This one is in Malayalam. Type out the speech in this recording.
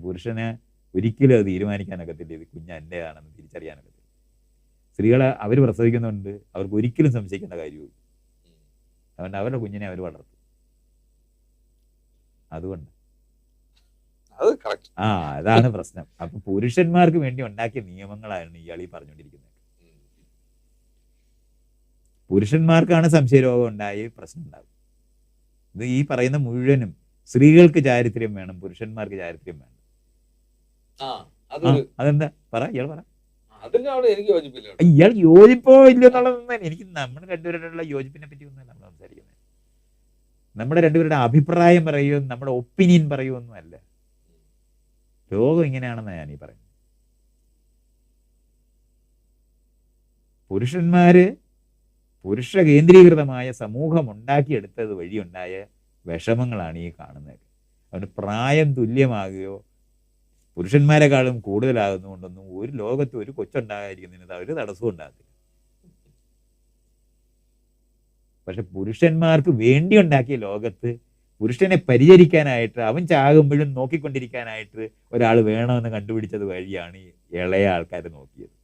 അതുകൊണ്ട് പുരുഷന് ഒരിക്കലും അത് തീരുമാനിക്കാനൊക്കത്തില്ല. ഇത് കുഞ്ഞ് എന്റെതാണെന്ന് തിരിച്ചറിയാനൊക്കത്തില്ല. സ്ത്രീകളെ അവർ പ്രസവിക്കുന്നുണ്ട്. അവർക്ക് ഒരിക്കലും സംശയിക്കേണ്ട കാര്യമില്ല അതുകൊണ്ട് അവരുടെ കുഞ്ഞിനെ അവർ വളർത്തും. അതുകൊണ്ട്. ആ അതാണ് പ്രശ്നം. അപ്പൊ പുരുഷന്മാർക്ക് വേണ്ടി ഉണ്ടാക്കിയ നിയമങ്ങളാണ് ഇയാൾ ഈ പറഞ്ഞുകൊണ്ടിരിക്കുന്നത്. പുരുഷന്മാർക്കാണ് സംശയരോഗം ഉണ്ടായി പ്രശ്നം ഉണ്ടാകും ഇത് ഈ പറയുന്ന മുഴുവനും സ്ത്രീകൾക്ക് ചാരിത്രം വേണം പുരുഷന്മാർക്ക് ചാരിത്രം വേണം. അതെന്താ? പറ ഇയാൾ പറ. യോജിപ്പോ ഇല്ലയോ എന്നുള്ളതൊന്നും എനിക്ക് നമ്മുടെ രണ്ടുപേരുടെ യോജിപ്പിനെ പറ്റി ഒന്നും നമ്മൾ സംസാരിക്കുന്നത്. നമ്മുടെ രണ്ടുപേരുടെ അഭിപ്രായം പറയുകയോ നമ്മുടെ ഒപ്പീനിയൻ പറയുകയൊന്നും അല്ല. ലോകം ഇങ്ങനെയാണെന്നാണ് ഞാനീ ഈ പറയുന്നത്. പുരുഷന്മാര് പുരുഷ കേന്ദ്രീകൃതമായ സമൂഹം ഉണ്ടാക്കിയെടുത്തത് വഴിയുണ്ടായ വിഷമങ്ങളാണ് ഈ കാണുന്നത്. അതുകൊണ്ട് പ്രായം തുല്യമാകുകയോ പുരുഷന്മാരെക്കാളും കൂടുതലാകുന്നതുകൊണ്ടൊന്നും ഒരു ലോകത്ത് ഒരു കൊച്ചുണ്ടാകാതിരിക്കുന്നതിന് ഒരു തടസ്സവും ഉണ്ടാകത്തില്ല. പക്ഷെ പുരുഷന്മാർക്ക് വേണ്ടി ഉണ്ടാക്കിയ ലോകത്ത് പുരുഷനെ പരിചരിക്കാനായിട്ട് അവൻ ചാകുമ്പോഴും നോക്കിക്കൊണ്ടിരിക്കാനായിട്ട് ഒരാൾ വേണമെന്ന് കണ്ടുപിടിച്ചത് വഴിയാണ് ഇളയ ആൾക്കാർ നോക്കിയത്.